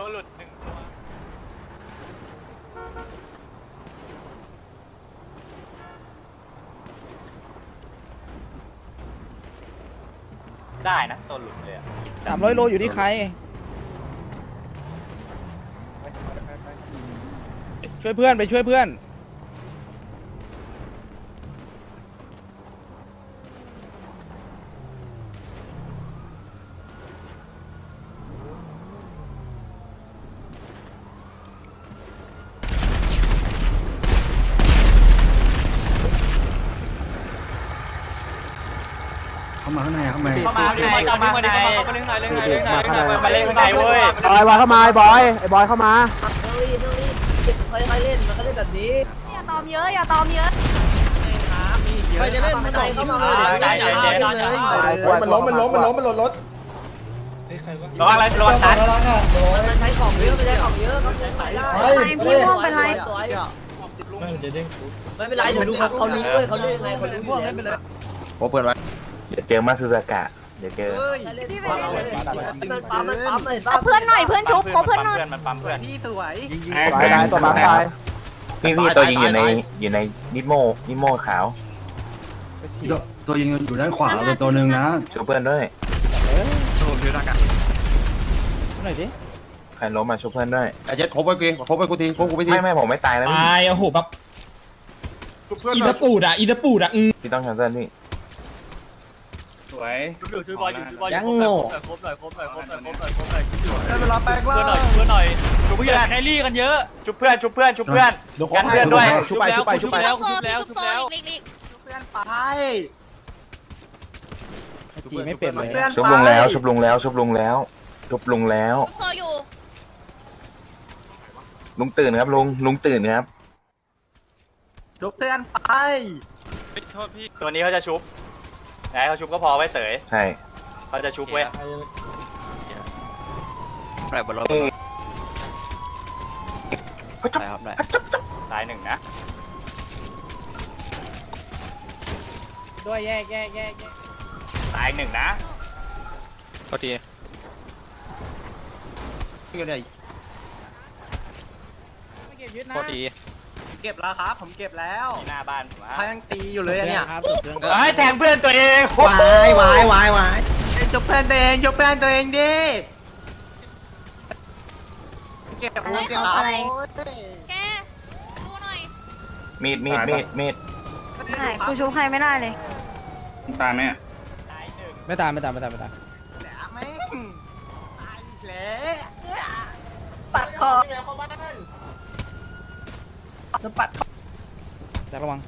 ตัวหลุดหนึ่งตัวได้นะตัวหลุดเลยอะสามร้อยโลอยู่ที่ใคร ช่วยเพื่อนไปช่วยเพื่อน เข้ามา ข้างในเข้ามาเข้ามาข้างในเข้ามาข้างในมาเล่นข้างในเว้ยบอยบอยเข้ามาไอ้บอยไอ้บอยเข้ามาค่อยๆเล่นมันก็เล่นแบบนี้อย่าตอมเยอะอย่าตอมเยอะใครจะเล่นไม่ได้เข้ามาเลยใจเย็นๆมันล้มมันล้มมันล้มมันล้มรถระวังอะไรระวังตันมันใช้ของเยอะมันใช้ของเยอะมันใช้ขายได้พี่ม่วงเป็นไรไม่เป็นไรเดี๋ยวดูเขาเขารู้ด้วยเขาเล่นยังไงเขารู้พวกเล่นไปเลยพบเพื่อนไว้ เดี๋ยวเจอมาซึซากะ เดี๋ยวเจอมันปั๊มมันปั๊มเห็นป่ะเอาเพื่อนหน่อยเพื่อนชุบขอเพื่อนหน่อยเพื่อนมันปั๊มเพื่อนพี่สวยตายตายตัวมาตายพี่พี่ตัวยิงอยู่ในอยู่ในนิโมนิโมขาวตัวยิงอยู่ด้านขวาเป็นตัวหนึ่งนะช่วยเพื่อนด้วยหน่อยสิใครล้มมาช่วยเพื่อนด้วยไอ้เจ็ดพบไปกูพบไปกูทีพบกูไปทีไม่ไม่ผมไม่ตายแล้วตายโอ้โหแบบอีตาปูดอะอีตาปูดอะอืมพี่ต้องแคนเซิลพี่ ยังโง่เวลาแปลงว่าเพื่อนหน่อยเพื่อนหน่อยชุบเพื่อนแครี่กันเยอะชุบเพื่อนชุบเพื่อนชุบเพื่อนกันเพื่อนด้วยชุบไปชุบไปชุบไปแล้วชุบแล้วชุบแล้วเพื่อนไปจีไม่เป็นเลยชุบลงแล้วชุบลงแล้วชุบลงแล้วชุบลงแล้วโซอยู่ลุงตื่นครับลุงลุงตื่นครับชุบเพื่อนไปตัวนี้เขาจะชุบ ไหนเขาชุบก็พอไว้เต๋ยใช่เขาจะชุบไว้ตายหนึ่งนะ ด้วยแยกแยกแยกแยกตายหนึ่งนะไม่เก็บยึดนะ เก็บแล้วครับ ผมเก็บแล้วที่หน้าบ้านผมฮะเขายังตีอยู่เลยเนี่ยครับเอ้ยแทงเพื่อนตัวเองวายวายวายวายยกเพื่อนตัวเองยกเพื่อนตัวเองดิเก็บอะไรครับอะไรแกดูหน่อยมีดมีดมีดมีดไหนกูชุบใครไม่ได้เลยตายไหมตายหนึ่งไม่ตามไม่ตามไม่ตามไม่ตาม จะปัดเขาแจ็คระวัง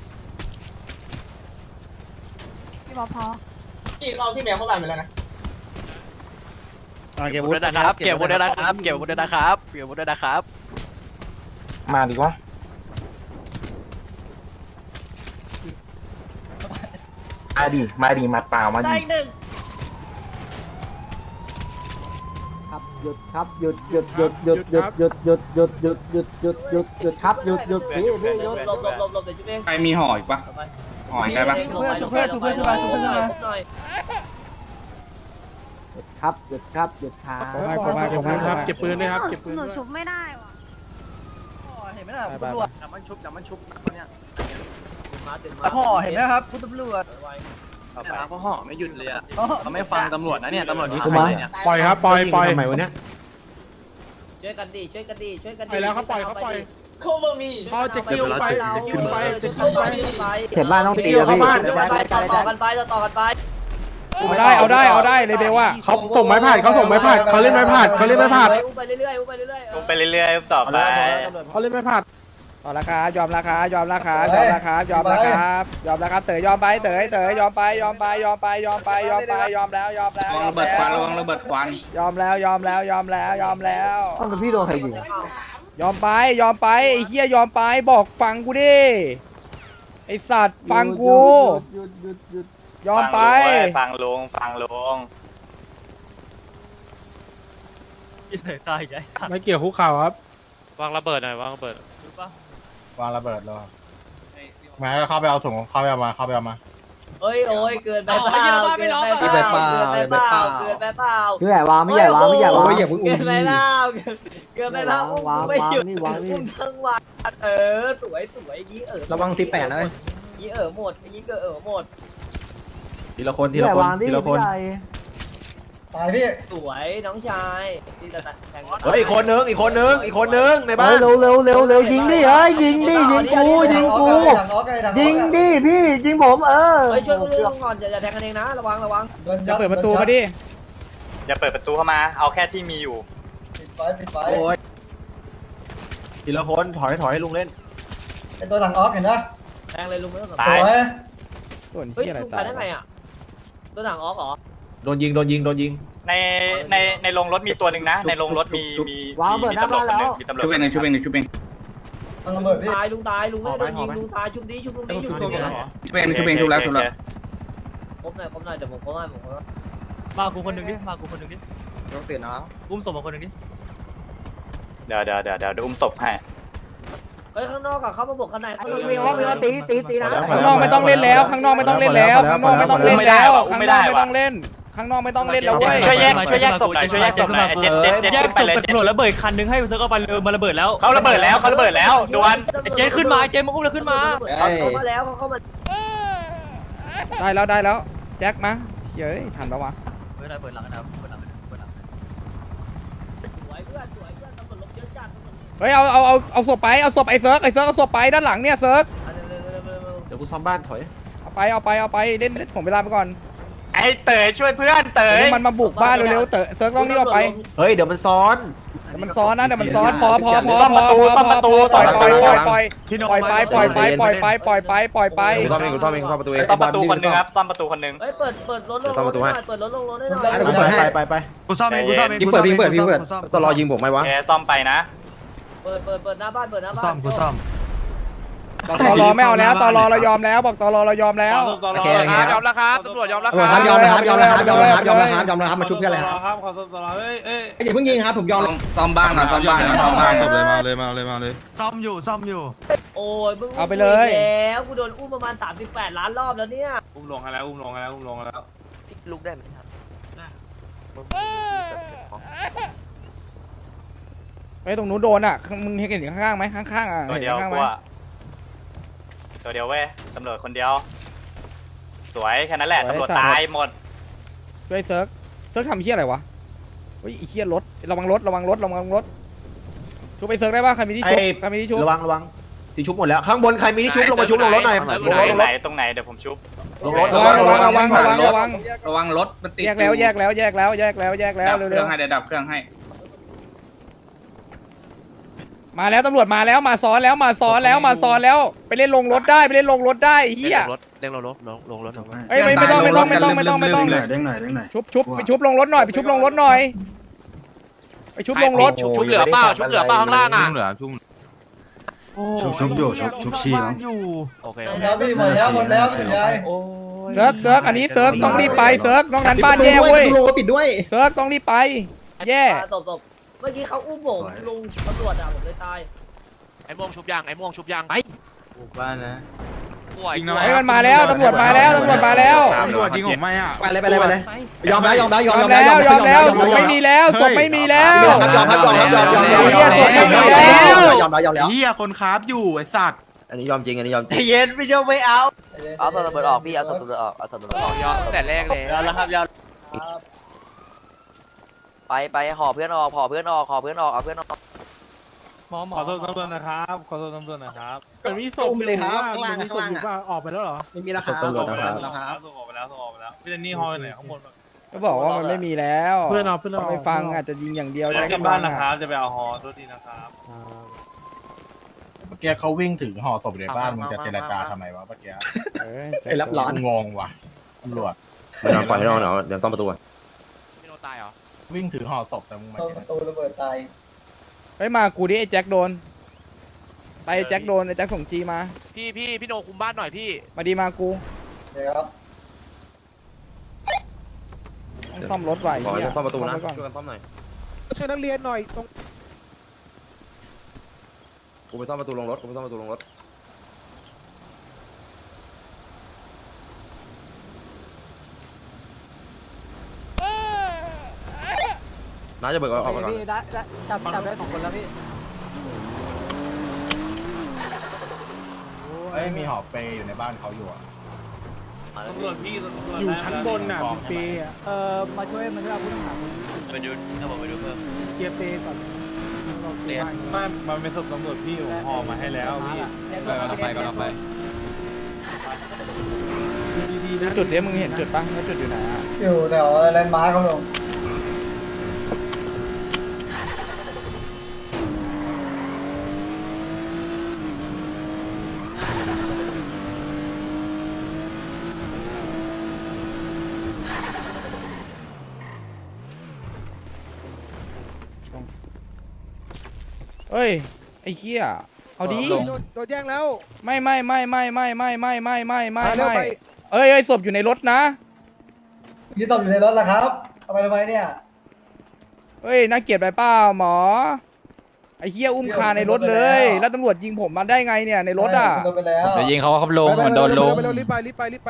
พี่บอพอพี่เราพี่แมวเข้าไปไปแล้วนะเก็บบุญนะครับ เก็บบุญนะครับ เก็บบุญนะครับ เก็บบุญนะครับ มาดีกว่ามาดีมาดีมาเปล่ามาดี ได้หนึ่ง หยุดครับหยุดหยุดหยุดหยุดหยุดหยุดหยุดหยุดหยุดหยุดหยุดหยุดหยุดครับหยุดหยุดพี่พี่หยุดหลบหลบหลบหลบเดี๋ยวชุบเองใครมีห่ออีกปะห่ออีกได้ปะชุบเพื่อนชุบเพื่อนชุบเพื่อนชุบเพื่อนหน่อยหยุดครับหยุดครับหยุดช้าขอมาขอมาขอมาครับเก็บปืนด้วยครับหนูชุบไม่ได้ว่ะเห็นไหมล่ะตำรวจน้ำมันชุบน้ำมันชุบเนี่ยห่อเห็นไหมครับคุณตำรวจ เอาไปเขาห่อไม่หยุดเลยอะเขาไม่ฟังตำรวจนะเนี่ยตำรวจนี่กูมาเนี่ยปล่อยครับปล่อยปล่อยทำไมวะเนี่ยช่วยกันดิช่วยกันดิช่วยกันไปแล้วครับปล่อยครับปล่อยเข้ามามีพอจะกิ้วไปจะกิ้วไปจะกิ้วไปเห็นบ้านต้องตีแล้วพี่เข้าบ้านเดี๋ยวไปต่อต่อกันไปต่อกันไปเอาได้เอาได้เอาได้เลยเบลว่าเขาส่งไม้ผ่านเขาส่งไม้ผ่านเขาเล่นไม้ผ่านเขาเล่นไม้ผ่านอุ้มไปเรื่อยๆอุ้มไปเรื่อยๆลงไปเรื่อยๆต่อไปเขาเล่นไม้ผ่าน ยอมราคายอมราคายอมราคายอมราคายอมราคายอมราคาเต๋ยยอมไปเต๋ยเต๋ยยอมไปยอมไปยอมไปยอมไปยอมไปยอมแล้วยอมแล้วยอมแล้วระวังระเบิดควันยอมแล้วยอมแล้วยอมแล้วยอมแล้วต้องเป็นพี่โดนใครยิงยอมไปยอมไปไอ้เฮียยอมไปบอกฟังกูดิไอสัตว์ฟังกูหยุดหยุดหยุดยอมไปฟังลุงฟังลุงไม่เกี่ยวคุกเข่าครับวางระเบิดหน่อยวางระเบิด วางระเบิดแล้วมาเข้าไปเอาถุงเข้าไปเอามาเข้าไปเอามาโอ้ยโอ้ยเกินไปเอาเปล่าเหี้ยบ้าไม่ร้องเกินไปเปล่าเกินไปเปล่าเกินไปเปล่าพี่ใหญ่วางพี่ใหญ่วางพี่ใหญ่วางเกินไปเปล่าเกินไปเปล่าวางไม่หยุดวางนี่วางนี่อุ้มทั้งวันเออสวยสวยยี่เออระวังสิบแปดนะยี่เออหมดยี่ก็เออหมดทีละคนทีพี่ใหละญ่คนวางดิทีละคนพี่ใหญ่ ตายพี่สวยน้องชายที่จะแทงเฮ้ยอีกคนนึงอีกคนนึงอีกคนนึงในบ้าเฮ้ยนเร็วเร็วเร็วเร็วยิงดิเฮ้ยยิงดิยิงกูยิงกูยิงดิพี่ยิงผมเออเฮ้ยช่วยกูดูก่อนอย่าอย่าแทงกันเองนะระวังระวังจะเปิดประตูมาดิอย่าเปิดประตูเข้ามา เอาแค่ที่มีอยู่ ปิดไฟปิดไฟโอ้ยทีละคนถอยถอยให้ลุงเล่นเป็นตัวหลังออกเห็นปะแทงเลยลุงไม่ต้องสนตาสยวยส่วนเฮ้ยที่อะไรลุงตาไปยได้ไงอะตัวหนังออกเหรอ โดนยิงโดนยิงโดนยิงในในในโรงรถมีตัวหนึ่งนะ ในโรงรถมีมีวางเปิดหน้าบ้านแล้วมีตำรวจคนหนึ่งมีตำรวจคนหนึ่งต้องระเบิดพี่ตายลุงตายลุงไม่ได้โดนยิงลุงตายชุบดีชุบลุงดีชุบลุงดีชุบเองชุบเองชุบแล้วชุบแล้วครบหน่อยครบหน่อยเดี๋ยวผมครบหน่อยผมครบหน่อยมากูคนหนึ่งดิมากูคนหนึ่งดิต้องตื่นนะอุ้มศพมาคนหนึ่งดิเดี๋ยวเดี๋ยวเดี๋ยวเดี๋ยวอุ้มศพให้เฮ้ยข้างนอกอะเข้ามาบวกข้างในข้างนอกมีว่ามีว่าตีตีตีนะข้างนอกไม่ต้องเล่นแล้ว ข้างนอกไม่ต้องเล่นแล้วข้างนอกไม่ต้องเล่นแล้วข้างนอกไม่ต้องเล่น ข้างนอกไม่ต้องเล่นแล้วเว้ยช่วยแยกช่วยแยกศพหน่อยช่วยแยกศพหน่อยเจ็ดเจ็ดเจ็ดแยกไปศพเลยกับตำรวจแล้วเบิดคันนึงให้เธอก็ไปเลยมาระเบิดแล้วเขาระเบิดแล้วเขาระเบิดแล้วด่วนไอ้เจ๊ขึ้นมาไอ้เจ๊มาอุ้มแล้วขึ้นมาเขาเข้ามาแล้วเขาเข้ามาได้แล้วได้แล้วแจ็คมาเฮ้ยทันปะวะเปิดหน่อยเปิดหลังนะเปิดหลังเปิดหลังสวยเพื่อนสวยเพื่อนตำรวจลบเยอะจัดตำรวจเฮ้ยเอาเอาเอาเอาศพไปเอาศพไอ้เซิร์กไอ้เซิร์กเอาศพไปด้านหลังเนี่ยเซิร์กอะเร็วเร็วเร็วเร็วเร็วเดี๋ยวกูซ่อมบ้านถอยเอาไปเอาไปเอาไปเล่นเล่นถ่วงเวลาไปก่อน ไอ้เต๋อช่วยเพื่อนเต๋อ เดี๋ยวมันมาบุกบ้านเร็วๆเต๋อเซิร์กต้องรีบเอาไป เฮ้ยเดี๋ยวมันซ้อน เดี๋ยวมันซ้อนนะเดี๋ยวมันซ้อนพอพอพอซ่อมพปอระตูพอซ่อมประตูปซ่ล่ออมยประปล่อยตู ปล่อยปล่อยปล่อยปล่อยไปปล่อยไปปล่อยไปปล่อยไปปล่อยไปกูซ่อมเองกูซ่อมเองกูซ่อมประตูเองซ่อมประตูคนหนึ่งครับซ่อมประตูคนหนึ่ง เฮ้ย เปิด เปิดรถลงรถหน่อย เปิดรถลงรถได้หน่อยเดี๋ยวกูเปิดให้ไปไปกูซ่อมเองกูซ่อมเองยิงเปิดยิงเปิดยิงเปิดตลอยิงผมไหมวะ แกซ่อมไปนะ เปิด เปิด เปิดหน้าบ้าน เปิดหน้าบ้าน ซ่อมกูซ่อม บอกตอรอไม่เอาแล้วตอรอเรายอมแล้ว บอกตอรอเรายอมแล้ว โอเคโอเคยอมแล้วครับตำรวจยอมแล้วยอมครับยอมครับยอมครับยอมครับยอมครับยอมครับมาชุบเพื่อนเลยครับครับขอซ่อมตลอดเอ้ยเอ้ยอย่าเพิ่งยิงครับผมยอมซ่อมบ้านนะซ่อมบ้านนะซ่อมบ้านจบเลยมาเลยมาเลยมาเลยซ่อมอยู่ซ่อมอยู่ โอ้ยมึงเอาไปเลยแล้วกูโดนอุ้มประมาณ38ล้านรอบแล้วเนี่ยอุ้มลงให้แล้วอุ้มลงให้แล้วอุ้มลงให้แล้วลุกได้ไหมครับไอ้ยตรงนู้นโดนอะมึงเห็นข้างๆไหมข้างๆอะตัวเห็นเดียวข้างๆกูไหมอะ ตัวเดียวเว้ยตำรวจคนเดียว สวยแค่นั้นแหละตำรวจตายหมดช่วยเซิร์กเซิร์กทำเฮี้ยอะไรวะเฮ้ยไอ้เฮี้ยรถระวังรถระวังรถระวังรถชุบไปเซิร์กได้ป่ะใครมีที่ชุบใครมีที่ชุบระวังระวังที่ชุบหมดแล้วข้างบนใครมีที่ชุบลงมาชุบลงรถหน่อยลงรถตรงลงรไหนถตรงไหนเดี๋ยวผมชุบลงรถระวังระวังระวังระวังระวังระวังรถมันติดแยกแล้วแยกแล้วแยกแล้วแยกแล้วแยกแล้วดับเคเร็รื่วองให้เดี๋ยวดับเครื่องให้ๆ มาแล้วตำรวจมาแล้วมาซ้อนแล้วมาซ้อนแล้วมาซ้อนแล้วไปเล่นลงรถได้ไปเล่นลงรถได้ไอ้เฮี้ยเร่งลงรถลงลงรถเอ้ยไม่ไม่ต้องไม่ต้องไม่ต้องไม่ต้องไม่ต้องเด้งหน่อยเด้งหน่อยเด้งหน่อยชุบชุบไปชุบลงรถหน่อยไปชุบลงรถหน่อยไปชุบลงรถชุบเหลือเปล่าชุบเหลือเปล่าข้างล่างอะเหลือชุ่มโอ้ชุบชุบอยู่ชุบชุบชีมั้งอยู่โอเคแล้วพี่หมดแล้วหมดแล้วคุณยายเซิร์กเซิร์กอันนี้เซิร์กต้องรีบไปเซิร์กนอกนั้นบ้านแย่เว้ยลงรถปิดด้วยเซิร์กต้องรีบไปแย่ตบตบ เมื่อกี้เขาอุ้มผมลุงตำรวจอะผมเลยตาย ไอ้ม่วงชุบยางไอ้ม่วงชุบยางไปบ้านนะเฮ้ยมันมาแล้วตำรวจมาแล้วตำรวจมาแล้วตำรวจยิงผมไหมอะไปเลยไปเลยไปเลยยอมแล้วยอมแล้วยยออมมแล้แล้ววยอมแล้วศพไม่มีแล้วศพไม่มีแล้วยอมครับยอมครับยอมครับยอมยอมยอมเหี้ยศพไม่มีแล้วยอมแล้วยอมแล้วเฮียคนคราฟอยู่ไอ้สัตว์อันนี้ยอมจริงอันนี้ยอมจใจริงเย็นไม่ใช่ไม่เอาเอาตำรวจออกพี่เอาตำรวจออกเอาตำรวจออกยอมแต่แรกเลยยาวแล้วครับยาว ไปไปห่อเพื่อนออกห่อเพื่อนออกห่อเพื่อนออกเอาเพื่อนออกหมอหมอขอโทษตำรวจนะครับ ขอโทษตำรวจนะครับมันมีศพเลยครับข้างล่างข้างล่างอะออกไปแล้วเหรอไม่มีแล้วครับตำรวจนะครับส่งออกไปแล้วส่งออกไปแล้วพี่เจนนี่ฮอลไหนข้างบนก็บอกว่ามันไม่มีแล้ว เพื่อนเอาเพื่อนเอาไม่ฟังอาจจะยิงอย่างเดียวใช้ที่กำลับ้านงนะคอะรับจะไปเอาฮอโทษทีนะครับเมื่อกี้เขาวิ่งถึงห่อศพในบ้านมึงจะเจรจาทำไมวะเมื่อกี้เออไอ้รับร้อนงงว่ะตำรวจไม่นอนปล่อยให้นอนเนาะเดี๋ยวซ่อมประตูพี่โนตายเหรอ วิ่งถือห่อศพแต่มึงมาเจรจาระเบิดตายเฮ้ยมากูดิไอ้แจ็คโดน ไปไอ้แจ็คโดนไอ้แจ็คส่งจีมา พี่พี่พี่โนคุมบ้านหน่อยพี่ มาดีมากูเดี๋ยวครับต้องซ่อมรถไหวขอเหี้ยซ่อมประตูนะไว้ก่อนช่วยกันซ่อมหน่อย ช่วยนักเรียนหน่อยตรง กูไปซ่อมประตูลงรถ กูไปซ่อมประตูลงรถ น้าจะเบิกเอาออกไปก่อนพี่ได้ได้จับจับได้สองคนแล้วพี่เอ้ยมีหอเปย์อยู่ในบ้านเขาอยู่อะตำรวจพี่ตำรวจอยู่ชั้นบนน่ะกองเปย์อะเอ่อมาช่วยมาช่วยเอาผู้ต้องหาไปดูถ้าบอกไปดูเพิ่มเกียร์เปย์ก่อนไม่มันเป็นศพตำรวจพี่ผมห่อมาให้แล้วพี่เออเราไปก็เราไปดีๆนะจุดเนี้ยมึงเห็นจุดปะว่าจุดอยู่ไหนอะอยู่แถวแลนด์มาร์คครับผม เอ้ยไอ้เหี้ยเอาดีโดนแย่งแล้วไม่ไม่ไม่ไม่ไม่ไม่ไม่ไม่ไม่ไม่มาเร็วไม่ไปเอ้ยเอ้ยศพอยู่ในรถนะยี่ตบอยู่ในรถแล้วครับเอาไปทำไมเนี่ยเฮ้ยน่าเกลียดไปเปล่าหมอไอ้เหี้ยอุ้มคาในรถเลย แล้วตำรวจยิงผมมาได้ไงเนี่ยในรถอะโดนไปแล้วจะยิงเขาครับลงมันโดนลงไปเร็วรีบไปรีบไปรีบไป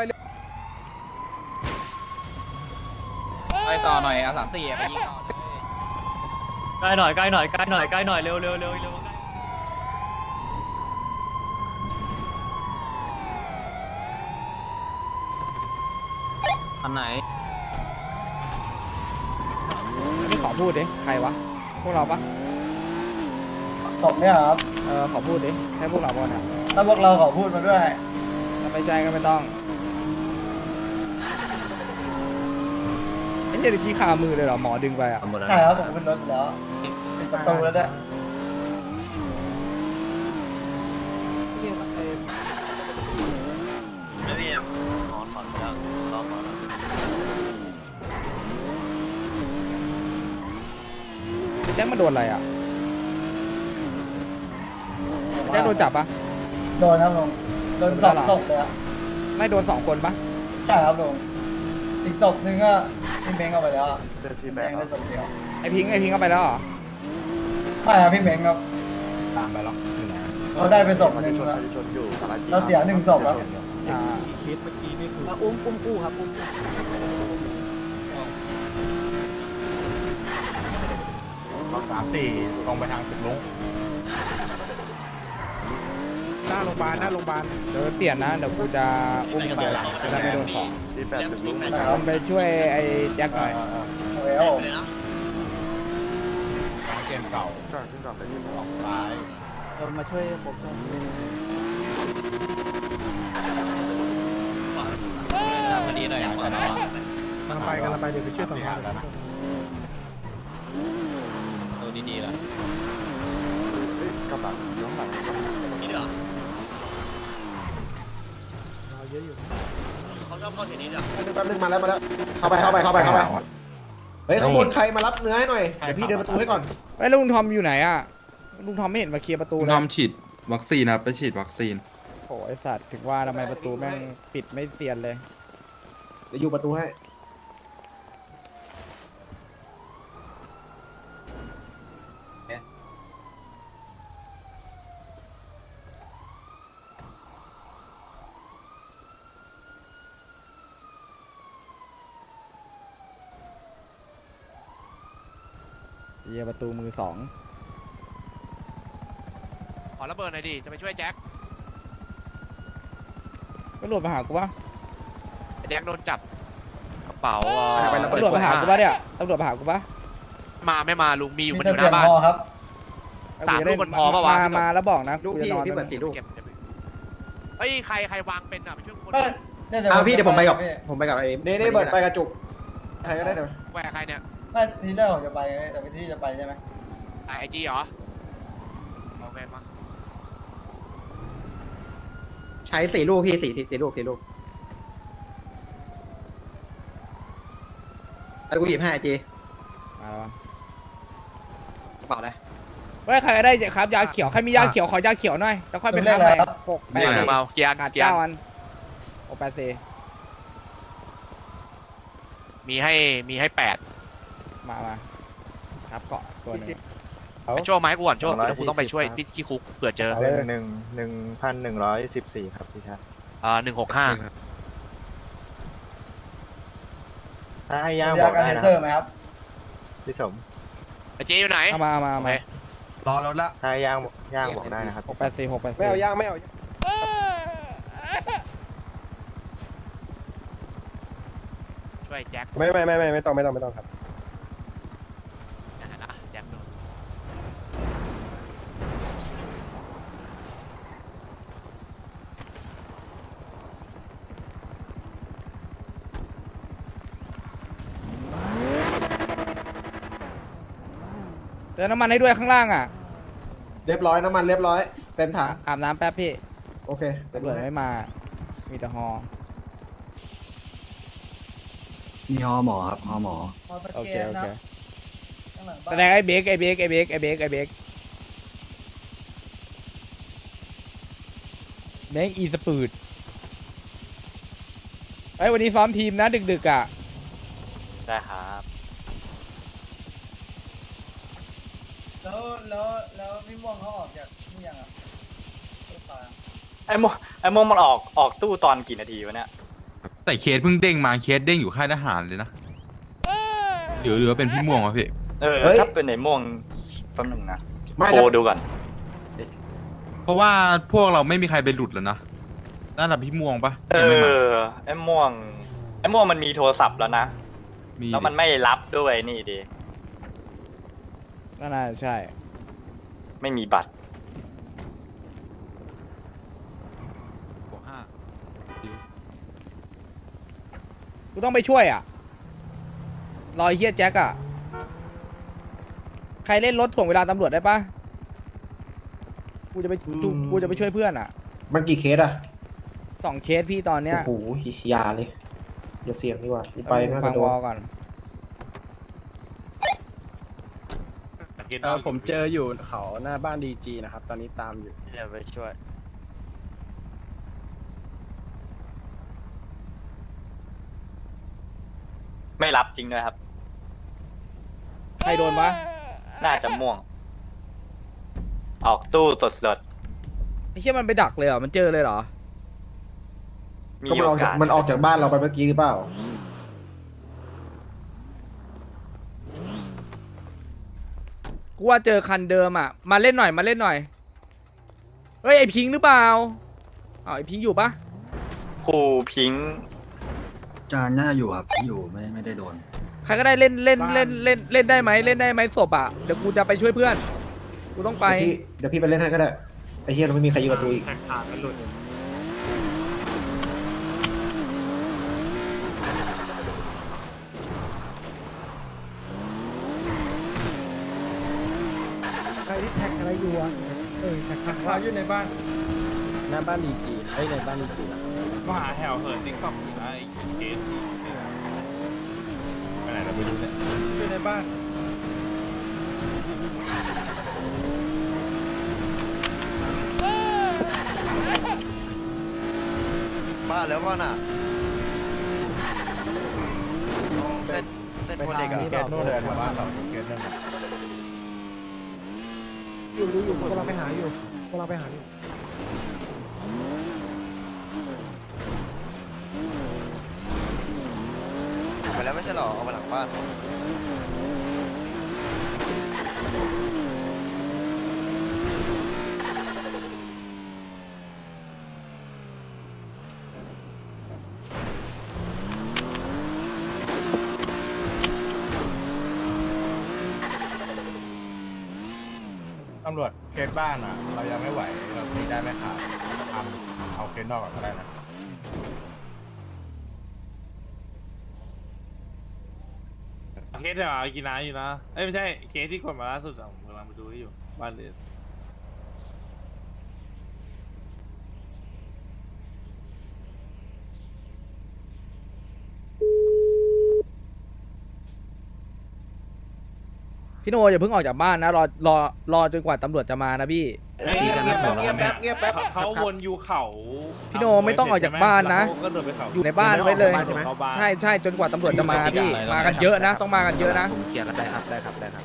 ไปต่อหน่อยอะสามสี่ไปยิง ใกล้หน่อยใกล้หน่อยใกล้หน่อยใกล้หน่อยเร็วเร็วเร็วเร็วอันไหนไม่ขอพูดดิใครวะพวกเราปะศพเนี่ยครับเออขอพูดดิใช่พวกเราปะเนี่ยถ้าพวกเราขอพูดมาด้วยถ้าไม่ใจก็ไม่ต้องไอ้เหี้ยตะกี้คามือเลยเหรอหมอดึงไปอะ ใช่ครับผมขึ้นรถแล้ว ปิดประตูแล้วด้วยไม่พี่นอนก่อนแล้วรอก่อนแจ็คมาโดนอะไรอะแจ็คโดนจับปะโดนครับผมโดนสองศพเลยอะไม่โดนสองคนปะใช่ครับผมอีกศพหนึงก็พี่เม้งเอาไปแล้วอะพี่เม้งได้ศพเดียวไอพิงค์ไอพิงค์เอาไปแล้วเหรอ ไม่ครับพี่เม้งครับ ตามไปแล้วอยู่ไหนเขาได้ไปศพหนึ่งแล้วเราเสียหนึ่งศพแล้ว อ่าอุ้มอุ้มกู้ครับอุ้มสามสี่ตรงไปทางตึกลุงหน้าโรงพยาบาลหน้าโรงพยาบาลเดี๋ยวไปเปลี่ยนนะเดี๋ยวกูจะอุ้มไปจะได้ไม่โดนของนะครับมันไปช่วยไอ้แจ็คหน่อยเอา เกมเก่าใช่ขึ้นกลับไปที่ออกซ้ายคนมาช่วยผมวยตามมานนะแต่ละกังไปกำลังไปเดี๋ยวไปช่วยฝั่งนู้นแล้วนะตัวดีๆละเฮ้ยกระบะย้อนหลังนี่เด้อเราเยอะอยู่เขาชอบเข้าเทนนิสอะแป๊บนึงมาแล้วมาแล้วเข้าไปเข้าไปเข้าไปเข้าไป เฮ้ยข้างบนใครมารับเนื้อให้หน่อยเดี๋ยวพี่เดินประตูให้ก่อนเอ้ยแล้วลุงทอมอยู่ไหนอะลุงทอมไม่เห็นมาเคลียร์ประตูเลยน้อมฉีดวัคซีนครับไปฉีดวัคซีน โอ้ไอสัตว์ถึงว่าทำไมประตูแม่งปิดไม่เซียนเลย เดี๋ยวอยู่ประตูให้ เฮียประตูมือสองขอระเบิดหน่อยดิ จะไปช่วยแจ็คตำรวจมาหากูปะแจ็คโดนจับกระเป๋าตำรวจมาหากูปะเนี่ยตำรวจมาหากูปะมาไม่มาลุงมีอยู่มีมันอแต่ยู่หเสียน้างบ้านพอครับ สามลูกมันพอปะวะ มามาแล้วบอกนะกูจะนอนพี่แป๊บเปิดสีนึงลูกเฮ้ยใครใครวางเป็นอะไปช่วยคนเอ้ยเนี่ยเดี๋ยวพี่เดี๋ยวผมไปกับผมไปกับไอ้นี่นี่เบิร์ดไปกับจุกใครก็ได้เดี๋ยวแหวกใครเนี่ย ไม่ทีแรกผมจะไปแต่ไปที่จะไปใช่ไหมไอจีเหรอโอเคมาใช้สี่ลูกพี่สี่สี่ลูกสี่ลูกไอ้กูหยิบให้จีมาแล้ววะกระเป๋าได้เฮ้ยใครก็ได้ครับยาเขียวใครมียาเขียวขอยาเขียวหน่อยแล้วค่อยไปค้าใหม่หกแปดเดี๋ยวสี่มาเกียร์ขาดเกียร์เก้าอันหกแปดสี่มีให้มีให้แปด มามาครับเกาะตัวหนึงไปช่วยไม้กูก่อนช่วยแล้วกูต้องไปช่วยพี่ที่คุกเผื่อเจอหนึ่งหนึ่งหนึ่งพันหนึ่งร้อยสิบสี่ครับพี่ชายอ่าหนึ่งหกห้าถ้าให้ย่างยาบอกการได้เลนะเซอร์ไหมครับพี่สมเจอยู่ไหนเอามาเอามาเอาโอเคมารอรถละถ้าย่างย่างบอกได้นะครับหกแปดสี่หกแปดไม่สี่เอาย่างไม่เอาช่วยแจ็คไม่ไม่ไม่ไม่ไม่ต้องไม่ต้องไม่ต้องครับ นะฮะนะแจ็คโดน เติมน้ำมันให้ด้วยข้างล่างอะเรียบร้อยน้ำมันเรียบร้อย เต็มถังอาบน้ำแป๊บพี่โอเคเต็มตำรวจเลยไม่มา มีแต่ฮอมีฮอหมอครับฮอหมอ โอเคโอเคแสดงไอ้เบรกไอ้เบรกไอ้เบรกไอ้เบรกไอ้เบรกเบรกอีสปืดไอ้ยวันนี้ซ้อมทีมนะดึกๆอะได้ครับ แล้วแล้วแล้วพี่ม่วงเขาออกจากนี่ยังอะไอ้โมงไอ้โมงมันออกออกตู้ตอนกี่นาทีวะเนี่ยแต่เคสเพิ่งเด้งมาเคสเด้งอยู่ค่ายทหารเลยนะหรือหรือว่าเป็นพี่ม่วงวะพี่เออถ้าเป็นไอ้ม่วงแป๊บนึงนะไม่โทรดูก่อนเพราะว่าพวกเราไม่มีใครไปหลุดแล้วนะนั่นแหละพี่ม่วงปะเอยังไม่มาอไอ้ม่วงไอ้ม่วงมันมีโทรศัพท์แล้วนะ มีแล้วมันไม่รับด้วยนี่ดิ ก็น่าจะใช่ ไม่มีบัตรบวกห้ากูต้องไปช่วยอะ รอยเฮียแจ็คอะ ใครเล่นรถถ่วงเวลาตำรวจได้ปะกูจะไปกูกูจะไปช่วยเพื่อนอะ มันกี่เคสอะสองเคสพี่ตอนเนี้ยโอ้โหอยาเลยอย่าเสี่ยงดีกว่าไปน่าฟัจะงโดวนอก่อน เออผมเจออยู่เขาหน้าบ้านดีจีนะครับ ตอนนี้ตามอยู่ เดี๋ยวไปช่วย ไม่รับจริงด้วยครับ ใครโดนวะ น่าจะม่วง ออกตู้สดไอ้เฮียมันไปดักเลยเหรอ มันเจอเลยเหรอ ๆมีก็มันโอออกจากกาสมันออกจากบ้านเราไปเมื่อกี้หรือเปล่า กูว่าเจอคันเดิมอะ มาเล่นหน่อยมาเล่นหน่อย เฮ้ยไอพิงค์หรือเปล่าอ้าวไอพิงค์อยู่ปะครูพิงค์จานน่าอยู่ครับอยู่ไม่ไม่ได้โดน ใครก็ได้เล่นเล่นเล่นเล่นเล่นได้ไหมเล่นได้ไหมศพอะเดี๋ยวกูจะไปช่วยเพื่อน กูต้องไป เดี๋ยวพี่เดี๋ยวพี่ไปเล่นให้ก็ได้ไอ้เฮียเราไม่มีใครยืนกับตัวอีกใค รที่แท็กอะไรอยู่อะเออแท็กเขาอยู่ในบ้านหน้าบ้านดีจีไอ้ในบ้านดีจีมาหาแถวเหินติ๊กต็อกอยู่นะไอ้เคสไปไหนเราไปดูเนี่ยอยู่ในบ้านบ้านแล้วป่ะน่ะเส้นเส้นโพเด็กอะเคสนู่นเลยแถวบ้านเราเคสนั่นน่ะอยู่ดูอยู่ กำลังไปหาอยู่กำลังไปหาอยู่ไปแล้วไม่ใช่หรอเอามาหลังบ้าน ตำรวจ เคสบ้านอะ เรายังไม่ไหวเราตีได้ไหมครับทำเอาเคสนอกก่อนก็ได้นะเคสเดี๋ยวกินน้ำอยู่นะเอ้ยไม่ใช่เคสที่กดมาล่าสุดอะผมกำลังไปดูให้อยู่บ้านเดือ พี่โนอย่าเพิ่งออกจากบ้านนะรอรอรอจนกว่าตำรวจจะมานะพี่ เงียบเงียบแป๊บเงียบแป๊บเขาวนอยู่เขาพี่โนไม่ต้องออกจากบ้านนะก็เดินไปเขาอยู่ในบ้านไว้เลยเข้าบ้านใช่ใช่จนกว่าตำรวจจะมาพี่มากันเยอะนะ ต้องมากันเยอะนะ ผมเคลียร์กันได้ครับได้ครับได้ครับ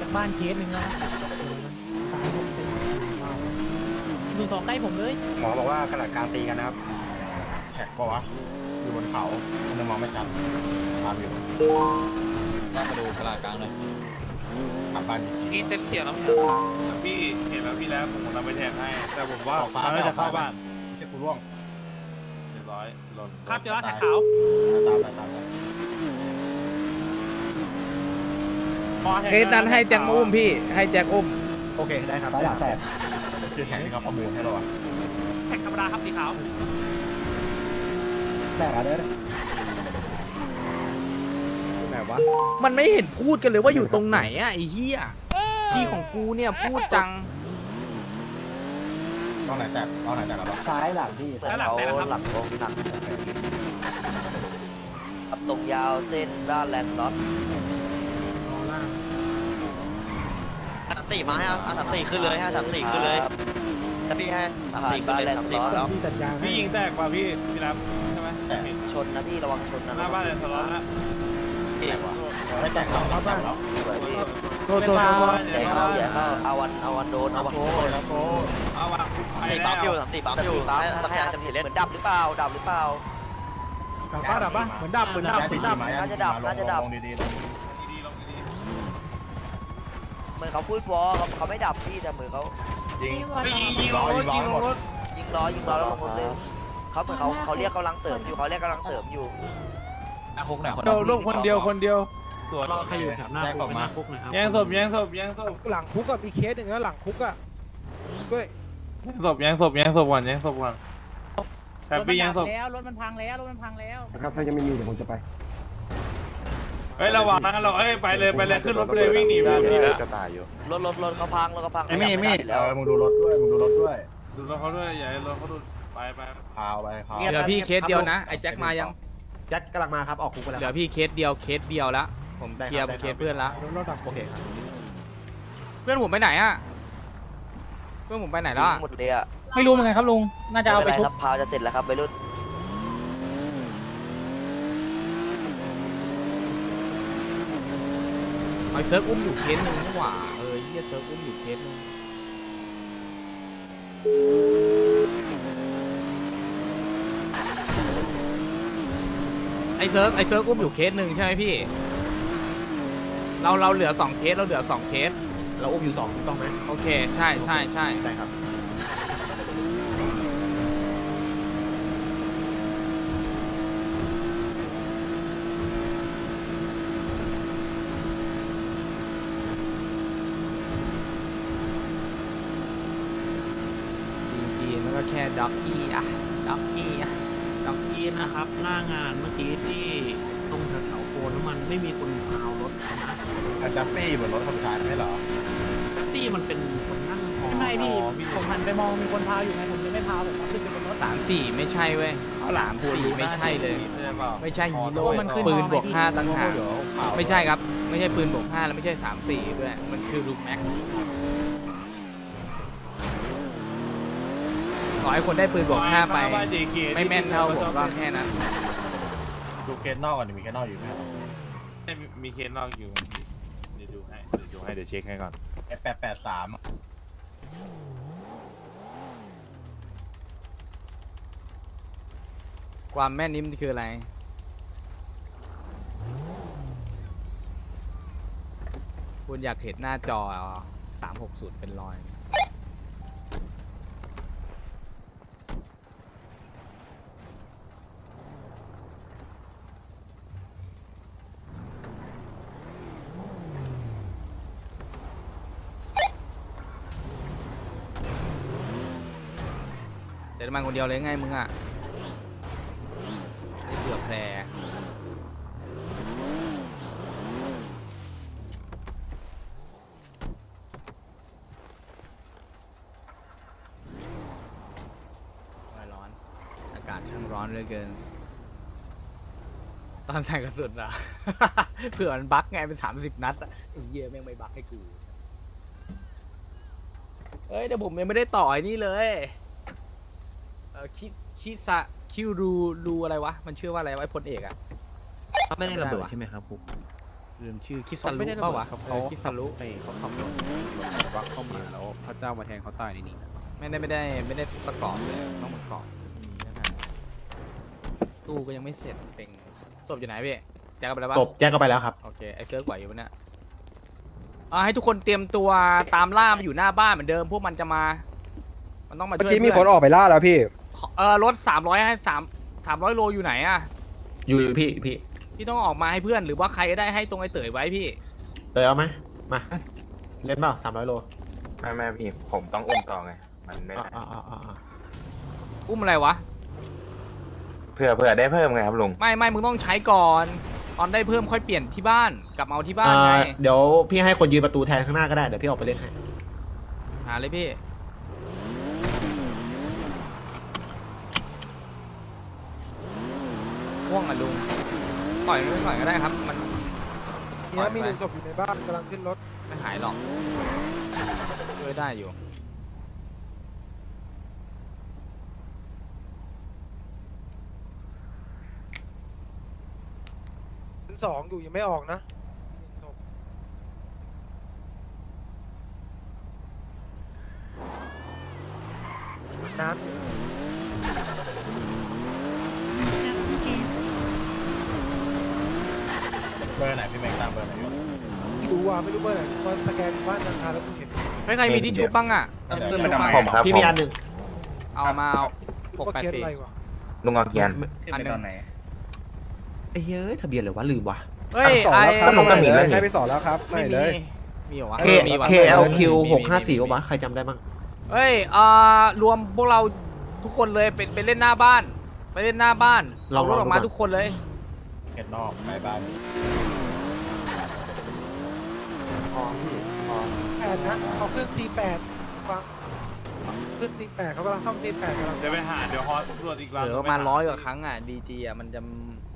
บ้าน บ้าน เคสหนึ่งแล้วสามหกสี่หนึ่งสองใกล้ผมเลย หมอบอกว่ากระดาษกลางตีกันนะครับแท็กปะวะอยู่บนเขามันยังมองไม่ชัดตามอยู่มาดูกระดาษกลางเลยกลับบ้านจริง นี่เส้นเขียวแล้วพี่เห็นแล้วพี่แล้วผมกำลังไปแทงให้ แต่ผมว่าออกซ้ายมันน่าจะเข้าบ้านไม่ใช่กูร่วงเรียบร้อยหล่นครับเจอแล้วแท็กขาว ตามไปตามไป เคสนั้นให้แจ็คมาอุ้มพี่ ให้แจ็คอุ้ม โอเคได้ครับสายหลักแตกคือแท็กที่เขาประมูลให้เราอะแท็กธรรมดาครับสีขาวแตกอะเด้อไหนวะมันไม่เห็นพูดกันเลยว่าอยู่ตรงไหนอะไอ้เหี้ยที่ของกูเนี่ยพูดจังตอนไหนแตกตอนไหนแตกแล้วปะซ้ายหลังพี่แล้วหลังแต่นะครับหลังวงหลังตรงยาวเส้นด้านแลนด์น็อต สามสี่มาให้เอาสามสี่ขึ้นเลยให้สามสี่ขึ้นเลยถ้าพี่ให้สามสี่ขึ้นเลยสามสี่มาแล้ว พี่จัดการให้พี่ยิงแตกป่ะพี่พี่รับใช่ไหมแตกชนนะพี่ระวังชนนะหน้าบ้านเลยทะเลาะแล้วแตกวะไม่แตกแล้วแตกแล้วโทษโทษโทษโทษอย่าเข้าอย่าเข้าเอาวันเอาวันโดนเอาวันโอ้ยแล้วโอ้เอาวะไปสี่แล้ปั๊มอยู่วสามสี่ปั๊มอยู่ปั๊มให้สามให้สี่อาจจะจะมีเห็นเล่นเหมือนดับหรือเปล่าดับหรือเปล่าดับป้าดับป้าเหมือนดับเหมือนดับเหมือนดับน่าจะดับน่าจะดับ ลงดีๆลงดี ดีๆลงดี เห มือนเขาพูดวอเขาเขาไม่ดับพี่แต่เหมือนเขาๆยิงๆไปยิงยิงลงรถยิงลงรถยิงล้อยิงล้อแล้วลงรถเลยเขาเหมือนเขาเขาเรียกกำลังเสริมอยู่เขาเรียกกำลังเสริมอยู่อาคุกหน่อยเดียวลูกคนเดียวคนเดียวสวนใครอยู่แถวหน้าคุกมาแย่งศพแย่งศพแย่งศพหลังคุกกับมีเคสหนึ่งแล้วหลังคุกอะด้วยแย่งศพแย่งศพแย่งศพก่อนแย่งศพก่อนแต่พี่แย่งศพแล้วรถมันพังแล้วรถมันพังแล้วนะครับถ้ายังไม่มีเดี๋ยวผมจะไปเฮ้ยระวังนะเราเอ้ยไปเลยไปเลยขึ้นรถไปเลยวิ่งหนีไปหนีแล้วรถรถรถเขาพังรถเขาพังไอ้มี่มี่แล้วเออมึงดูรถด้วยมึงดูรถด้วยดูรถเขาด้วยอย่าให้รถเขาดูไปไปพาวไปพาวเหลือพี่เคสเดียวนะไอ้แจ็คมายังแจ็คกำลังมาครับออกคุกไปแล้วเหลือพี่เคสเดียวเคสเดียวละผมเคลียร์เคสเพื่อนละรถดับโอเคครับเพื่อนผมไปไหนอะเพื่อนผมไปไหนแล้วอะหมดเลยอะไม่รู้เหมือนกันครับลุงน่าจะเอาไปม่ทุนบรครับพาวจะเสร็จแล้วครับไปรุ่น ไอเซิร์ฟอุ้มอยู่เคสหนึ่งนี่หว่าเออเฮียเซิร์ฟอุ้มอยู่เคสหนึ่งไอเซิร์ฟไอเซิร์ฟอุ้มอยู่เคสหนึ่งใช่ไหมพี่ เราเราเหลือสองเคสเราเหลือสองเคสเราอุ้มอยู่สองถูกต้องไหมโอเค ใช่ใช่ใช่ ได้ครับ ดีจีมันก็แค่ด็อกกี้อะด็อกกี้อะด็อกกี้ นี่นะครับ หน้างานเมื่อกี้ที่ตรงแถวๆโพน้ำมันไม่มีคนพาวรถนะอาจจะปี้บนรถคนสุดท้ายไม่เหรอ ตี้มันเป็นคนนั่งพอไม่พี่ผมหันไปมองมีคนพาอยู่ไงผมเลยไม่พาผมขึ้นไปบนรถสามสี่ไม่ใช่เว้ยสามสี่ไม่ใช่เลยใช่เปล่าไม่ใช่ฮีโร่มันขึ้นปืนมองบวกไปที่ห้าตั้งหากเดี๋ยวเปล่าไม่ใช่ครับ ไม่ใช่ปืนบวกห้าแล้วไม่ใช่สามสี่ด้วย มันคือลูกแม็ก ขอให้คนได้ปืนบวกห้าไปบ้น JK ไม่แม่นเท่าผมก็แค่นั้นดูเกตนอกก่อนดิมีเกตนอกอยู่ไหมมีเคสนอกอยู่เดี๋ยวดูให้เดี๋ยวดูให้เดี๋ยวเช็คให้ก่อนไอแปดแปดสามความแม่นนี้มันคืออะไร คุณอยากเห็นหน้าจอ 360 เป็นรอย เดี๋ยวมันคนเดียวเลยไงมึงอะได้เกือบแพรร้อน อากาศช่างร้อนเหลือเกิน ตอนใส่กระสุนอะ เผื่อมันบั๊กไงเป็นสามสิบนัดอะไอ้เหี้ยแม่งไม่บั๊กให้กู เฮ้ยเดี๋ยวผมยังไม่ได้ต่อไอ้นี่เลย ออคิคิซะคิวรูรูอะไรวะ มันชื่อว่าอะไรวะไอ้พลเอกอะไม่ได้ระเบิดใช่ไหมครับคุกลืมชื่อคิดเขาสไม่รุได้ระเปเบิล่าดวะครับเขาเขาคิดสรุไปเขาขับรถวักเข้ามาแล้วพระเจ้ามาแทงเขาตายในนี้ไม่ได้ไม่ได้ไม่ได้ประกอบเลยต้องประกอบตู้ก็ยังไม่เสร็จเซ็งศพอยู่ไหนพี่แจ็คเอาไปแล้วปะ ศพแจ้งก็ไปแล้วครับ โอเค ไอ้เซิร์ฟไหวอยู่ปะเนี่ยอ่าให้ทุกคนเตรียมตัวตามล่ามาอยู่หน้าบ้านเหมือนเดิม พวกมันจะมา มันต้องมาเมื่อช่วยกี้มีคนออกไปล่าแล้วพี่ เออรถสามร้อยให้สามสามร้อยโลอยู่ไหนอะอยู่พี่พี่พี่ต้องออกมาให้เพื่อนหรือว่าใครก็ได้ให้ตรงไอ้เต๋ยไว้พี่เลยเอาไหมมา เล่นเปล่าสามร้อยโลไม่ไม่พี่ผมต้องอุ้มต่อไง มันไม่อ่าได้อ่าอ่าอ่าอุ้มอะไรวะ เพื่อเพื่อได้เพิ่มไงครับลุงไม่ไม่มึงต้องใช้ก่อน ตอนได้เพิ่มค่อยเปลี่ยนที่บ้านกลับมาเอาที่บ้านไงอ่าเดี๋ยวพี่ให้คนยืนประตูแทนข้างหน้าก็ได้ เดี๋ยวพี่ออกไปเล่นให้ หาเลยพี่ ง่วงอะลุงปล่อยมันไปก่อนก็ได้ครับ มันเนี่ยมีหนึ่งศพอยู่ในบ้านกำลังขึ้นรถไม่หายหรอกช่วยได้อยู่ ชั้นสองอยู่ยังไม่ออกนะศพน้ำอยู่ เบอร์ไหนพี่เมงตามเบอร์ไหนอยู่ ไม่รู้ว่าไม่รู้เบอร์ไหนเพราะสแกนบ้านธนาคารแล้วกูเห็นเฮ้ยใครมีที่ชุบบ้างอะใครมีที่ชุบบ้างผมครับพี่ผมีมอันหนึ่งเอามาหกว่าแปดเคสสี่อะไรวะลุงเอาเกียนอันหนึงไอ้เฮ้ยทะเบียนเลยวะลืมวะเฮ้ยไอ้ก็ลุงก็มีแล้วนี่ให้ไปสอนแล้วครับไม่มีมีเหรอวะ K เออมีว่ะ KLQ มีมีหกห้าสี่มีมีวะใครจำได้บ้างเฮ้ยอ่ารวมพวกเราทุกคนเลยไปไปเล่นหน้าบ้าน ไปเล่นหน้าบ้านลองเอารถออกมาลองดูก่อนทุกคนเลยเขตนอกในบ้าน แปดนะเขาขึ้น C8 ฟังขึ้น C8 เขากำลังซ่อม C8 กำลังเดี๋ยวไปหาเดี๋ยวฮอตตรวจอีกเหลำลือประมาณร้อยกว่าครั้งอะดีจีอะมันจะ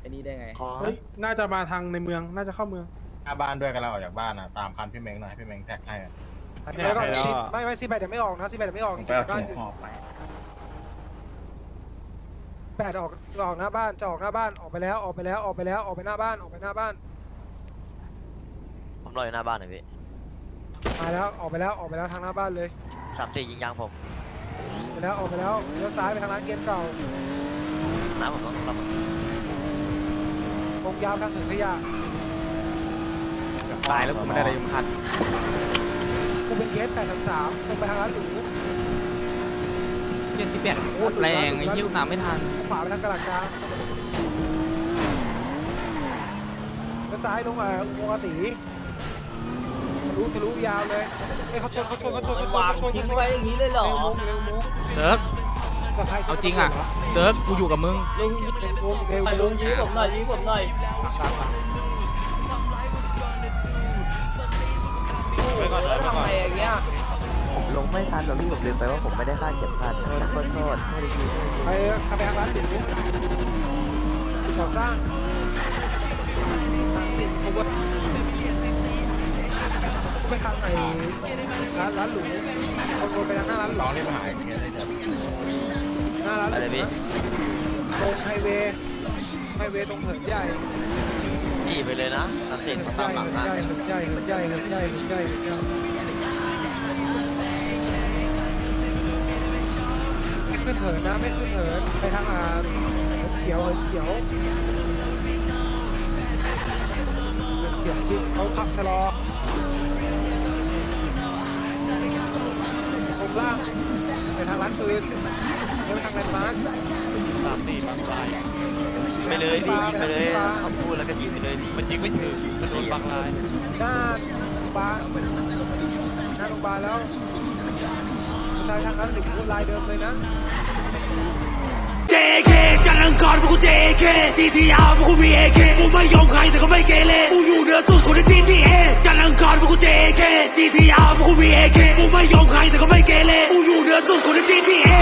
ไอ้นี่ได้ไงเฮ้ยน่าจะมาทางในเมือง น่าจะเข้าเมือง หน้าบ้านด้วยกำลังออกจากบ้านนะตามคันพี่เม้งหน่อยให้พี่เม้งแท็กให้อะไม่ก็ซีไม่ไม่ C8 เดี๋ยวไม่ออกนะ C8 เดี๋ยวไม่ออกบ้านอยู่แปดออกออกหน้าบ้านจะออกหน้าบ้านออกไปแล้วออกไปแล้วออกไปแล้วออกไปหน้าบ้านออกไปหน้าบ้าน รออยู่หน้าบ้านเลยพี่มาแล้วออกไปแล้วออกไปแล้วทางหน้าบ้านเลยสามสี่ยิงยางผมไปแล้วออกไปแล้วเลี้ยวซ้ายไปทางร้านเกมเก่าน้ำผมต้องซ่อมตรงยาวทางถึงขยะตายแล้วกูไม่ได้อะไรยมคันกูเป็นเกสแปดสามสามตรงไปทางร้านหรูเจ็ดสิบแปดโคตรแรงไอ้ยี่ลูกน้ำไม่ทันขวาไปทางกระดาษกลางเลี้ยวซ้ายลงมาอุโมงค์อาตีทะ ลุทะลุยาวเลยเฮ้ยเขาชนเขาชนเขาชนเขาชนเขาชนทิ้งไว้อย่างนี้เลยเหรอเร็วมุงเร็วมุงเซิร์ฟเอาจริงอะเซิร์ฟกูอยู่กับมึงเร็วมุงเร็วมุงยื้อผมหน่อยยื้อผมหน่อยไปก่อนเลยไปก่อนลงไม่ทันหรอกพี่ผมลืมไปว่าผมไม่ได้ค่าเก็บพันโทษโทษโทษไม่ได้ยินไปขับไปทางร้านหรูก่อสร้างทางติดผมว่า ไปทางไหนร้านร้านหรูเอาวนไปทางหน้าร้านหลรูองรีบมาหาไอ้เคสให้เสร็จหน้าร้านหอะไรพี่นะตรงไฮเวย์ไฮเวย์ตรงเหินใหญ่จี้ไปเลยนะสามสี่เหินตามหลังนะใหญ่เหินใหญ่เหินใหญ่เหินใหญ่เหินใหญ่เหินใหญ่ไม่ขึ้นเหินนะไม่ขึ้นเหินไปทางอ่าเขียวเหินเขียวเหินเขียวที่เขาขับชะลอ รงล่างไปทางร้านปืนไปทางแลนด์มาร์คสามสี่บางรายไปเลยดิยิงไปเลยเขาพูดแล้วก็ยิงไปเลย มันยิงไม่ถึงมันโดนบางลายหน้าบาร์หน้าโรงพยาบาลแล้วใช้ทางนั้นหรือลายเดิมเลยนะ JK จันทร์อังคารพวกกู JK CTR พวกกูมี AK กกูไม่ยอมใครแต่ก็ไม่เกเรกูอยู่เหนือสุดคนในทีทีเอจันทร์อังคารพวกกู JK CTR พวกกูมี AK กกูไม่ยอมใครแต่ก็ไม่เกเรกูอยู่เหนือสุดคนใน GTA